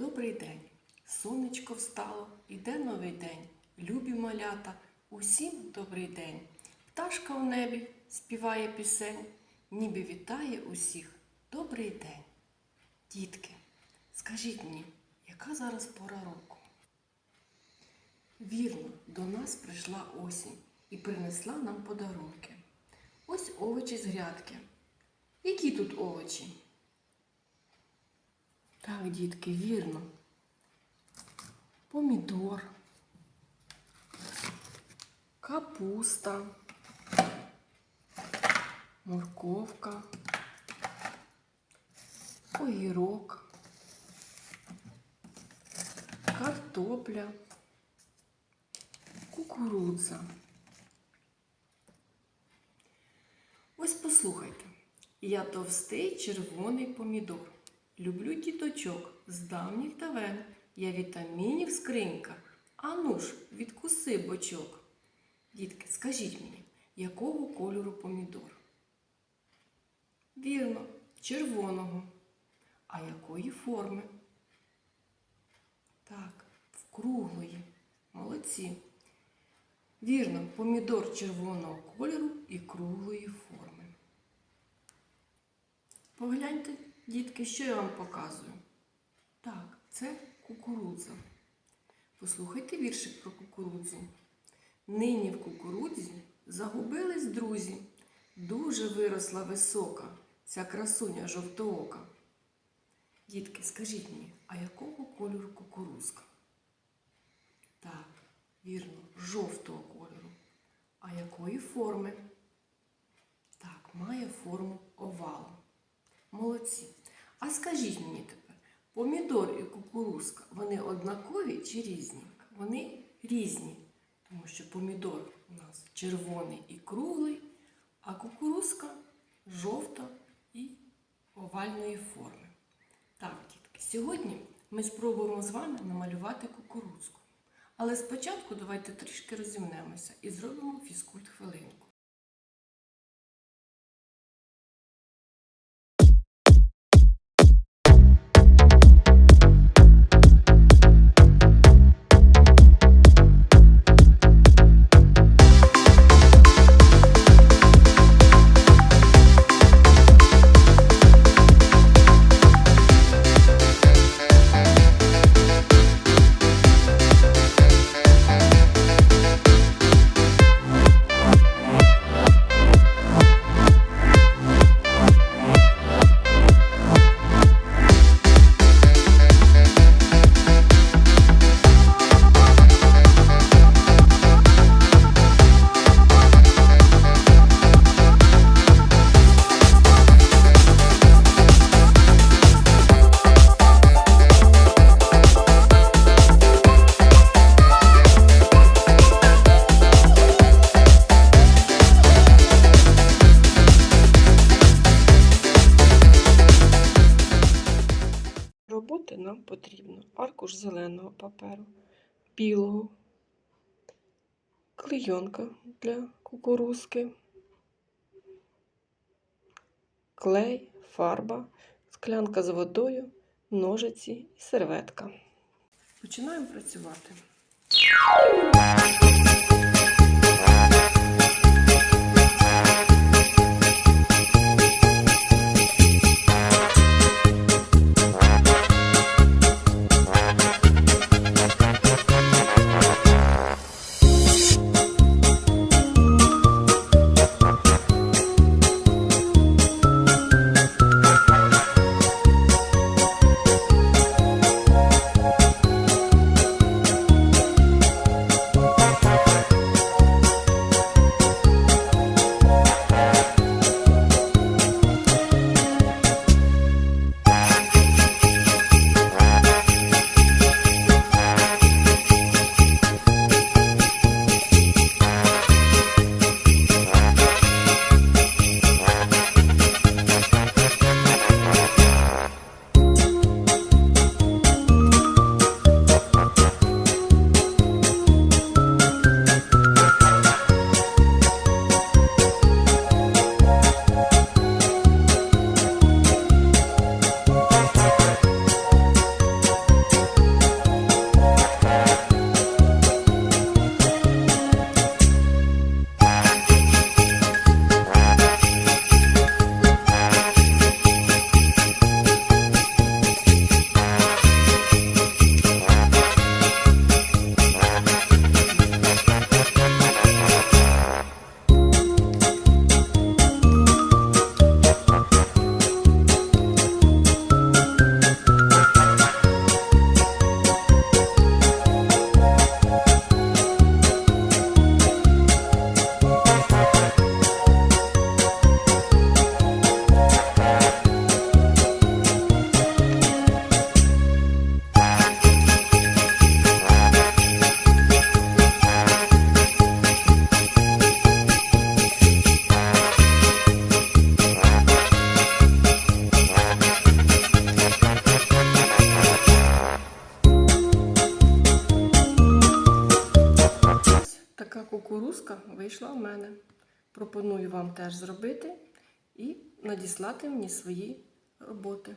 Добрий день. Сонечко встало, іде новий день. Любі малята, усім добрий день. Пташка в небі співає пісень, ніби вітає усіх. Добрий день. Дітки, скажіть мені, яка зараз пора року? Вірно, до нас прийшла осінь і принесла нам подарунки. Ось овочі з грядки. Які тут овочі? Так, дітки, вірно. Помідор, капуста, морковка, огірок, картопля, кукурудза. Ось послухайте. Я товстий червоний помідор. Люблю діточок з давніх давен. Я вітамінів скринька. Ану ж, відкуси бочок. Дітки, скажіть мені, якого кольору помідор? Вірно, червоного. А якої форми? Так, вкруглої. Молодці. Вірно, помідор червоного кольору і круглої форми. Погляньте, дітки, що я вам показую. Так, це кукурудза. Послухайте віршик про кукурудзу. Нині в кукурудзі загубились друзі. Дуже виросла висока ця красуня жовтоока. Дітки, скажіть мені, а якого кольору кукурузка? Так, вірно, жовтого кольору. А якої форми? Так, має форму овалу. Молодці. А скажіть мені тепер, помідор і кукурузка, вони однакові чи різні? Вони різні, тому що помідор у нас червоний і круглий, а кукурузка жовта і овальної форми. Так, дітки, сьогодні ми спробуємо з вами намалювати кукурудзку. Але спочатку давайте трішки розімнемося і зробимо фізкульт хвилинку. Потрібно аркуш зеленого паперу, білого, клейонка для кукурузки, клей, фарба, склянка з водою, ножиці і серветка. Починаємо працювати. Кукурузка вийшла в мене. Пропоную вам теж зробити і надіслати мені свої роботи.